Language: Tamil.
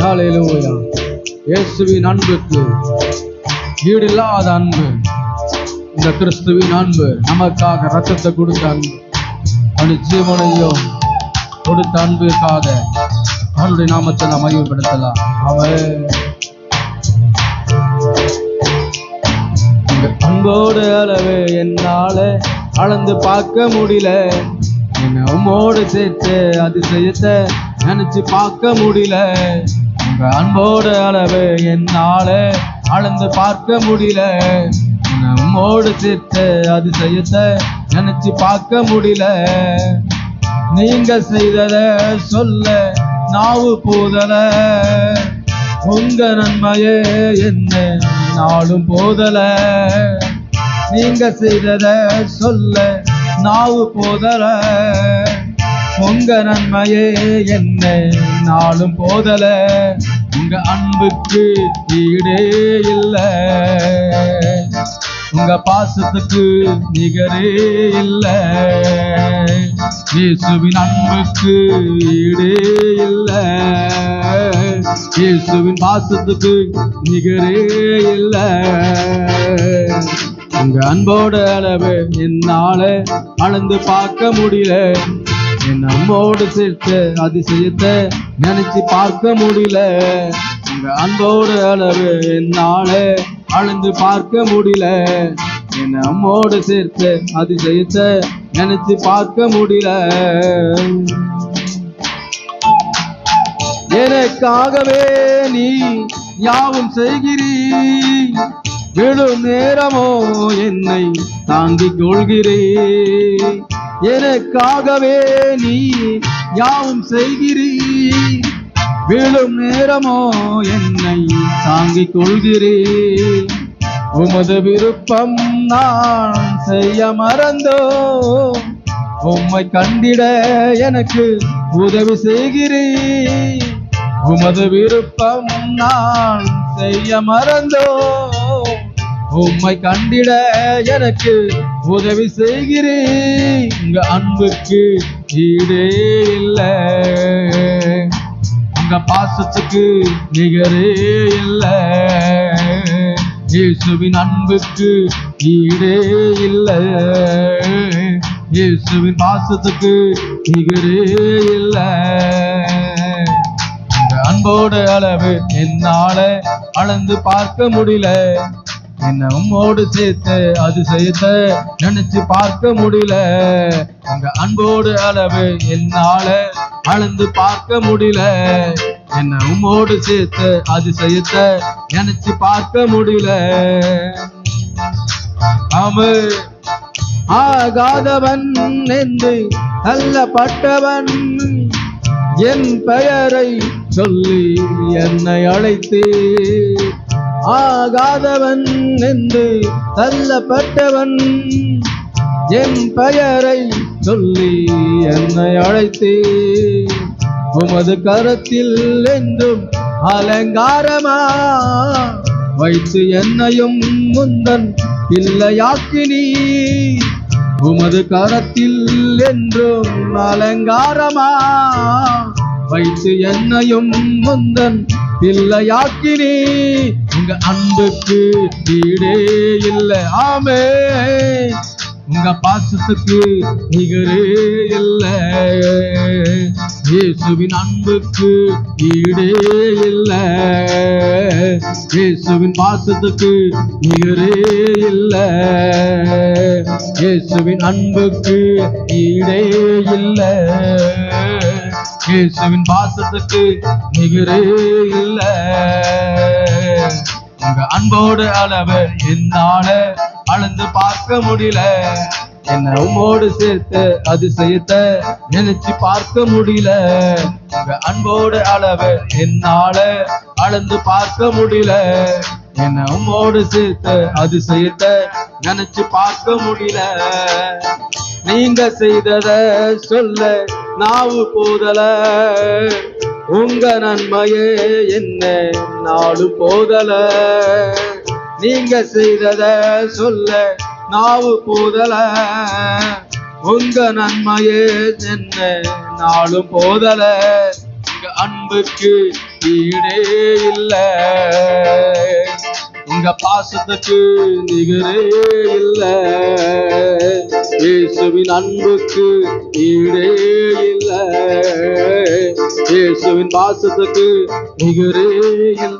ஹாலேலூயா இயேசுவின் அன்புக்கு ஈடில்லாத அன்பு. இந்த கிறிஸ்துவின் அன்பு நமக்காக ரத்தத்தை கொடுத்த அன்பு. அவனுடைய ஜீவனையும் கொடுத்த அன்புக்காக அவனுடைய நாமத்தை நாம் மகிமைப்படுத்தலாம். அவன் இந்த அன்போடு அளவு என்னால அளந்து பார்க்க முடியல. என்ன உம்மோடு சேர்த்து அதிசயத்தை நினைச்சு பார்க்க முடியல. உங்க அன்போடு அளவு என்னால அளந்து பார்க்க முடியல. நம்மோடு உம்மோடு சேர்த்து அதிசயத்தை நினைச்சு பார்க்க முடியல. நீங்க செய்தத சொல்ல நாவு போதல. உங்க நன்மையே என்ன நாளும் போதல. நீங்க செய்தத சொல்ல நாவு போதல. உங்க நன்மையே என்ன? நாளும் போதல உங்க அன்புக்கு ஈடே இல்லை. உங்க பாசத்துக்கு நிகரே இல்லை. இயேசுவின் அன்புக்கு ஈடே இல்லை. இயேசுவின் பாசத்துக்கு நிகரே இல்லை. உங்க அன்போட அளவு என்னால அளந்து பார்க்க முடியல. என் அம்மோடு சேர்த்த அதிசயத்தை நினைச்சு பார்க்க முடியல. உங்க அன்போடு அளவு என்னால அளந்து பார்க்க முடியல. என் அம்மோடு சேர்த்த அதிசயத்தை நினைச்சு பார்க்க முடியல. எனக்காகவே நீ யாவும் செய்கிறீ விழும் நேரமோ என்னை தாங்கிக் கொள்கிறே எனக்காகவே நீ யாவும் செய்கிறீ? விழும் நேரமோ என்னை தாங்கிக் கொள்கிறே? உமது விருப்பம் நான் செய்ய மறந்தோ? உம்மை கண்டிட எனக்கு உதவி செய்கிறீ? உமது விருப்பம் நான் செய்ய மறந்தோ? உம்மை கண்டிட எனக்கு உதவி செய்கிறேன். உங்க அன்புக்கு ஈடே இல்லை. உங்க பாசத்துக்கு நிகரே இல்லை. இயேசுவின் அன்புக்கு ஈடே இல்லை. இயேசுவின் பாசத்துக்கு நிகரே இல்லை. அன்போட அளவு என்னால அளந்து பார்க்க முடியல. என்ன உம்மோடு சேர்த்து அதிசயத்தை நினைச்சு பார்க்க முடியல. உங்க அன்போடு அளவு என்னால அளந்து பார்க்க முடியல. என்ன உம்மோடு சேர்த்து அதிசயத்தை நினைச்சு பார்க்க முடியல. ஆமே ஆகாதவன் என்று தள்ளப்பட்டவன் என் பெயரை சொல்லி என்னை அழைத்தே ஆகாதவன் என்று தள்ளப்பட்டவன் என் பெயரை சொல்லி என்னை அழைத்தே உமது கரத்தில் என்றும் அலங்காரமா வைத்து என்னையும் முந்தன் பிள்ளையாக்கினி உமது கரத்தில் என்றும் அலங்காரமா வைத்து என்னையும் முந்தன் பிள்ளையாக்கினி உங்க அன்புக்கு ஈடே இல்லை. ஆமே. உங்க பாசத்துக்கு நிகரே இல்லை. இயேசுவின் அன்புக்கு ஈடே இல்லை. இயேசுவின் பாசத்துக்கு நிகரே இல்லை. இயேசுவின் அன்புக்கு ஈடே இல்லை. இயேசுவின் பாசத்துக்கு நிகரே இல்ல. உங்க அன்போடு அளவு என்னால அளந்து பார்க்க முடியல. என்ன உம்மோடு சேர்த்து அதிசயத்தை நினைச்சு பார்க்க முடியல. உங்க அன்போடு அளவு என்னால அளந்து பார்க்க முடியல. என்ன உம்மோடு சேர்த்து அதிசயத்தை நினைச்சு பார்க்க முடியல. நீங்க செய்தத சொல்ல நாவு போதல. உங்க நன்மையே என்ன? நாடு போதல. நீங்க செய்தத சொல்ல நாவு போதல. உங்க நன்மையே என்ன? நாளும் போதல. உங்க அன்புக்கு ஈடே இல்லை. உங்க பாசத்துக்கு நிகரே இல்லை. இயேசுவின் அன்புக்கு ஈடே இல்லை. இயேசுவின் பாசத்துக்கு நிகரே இல்லை.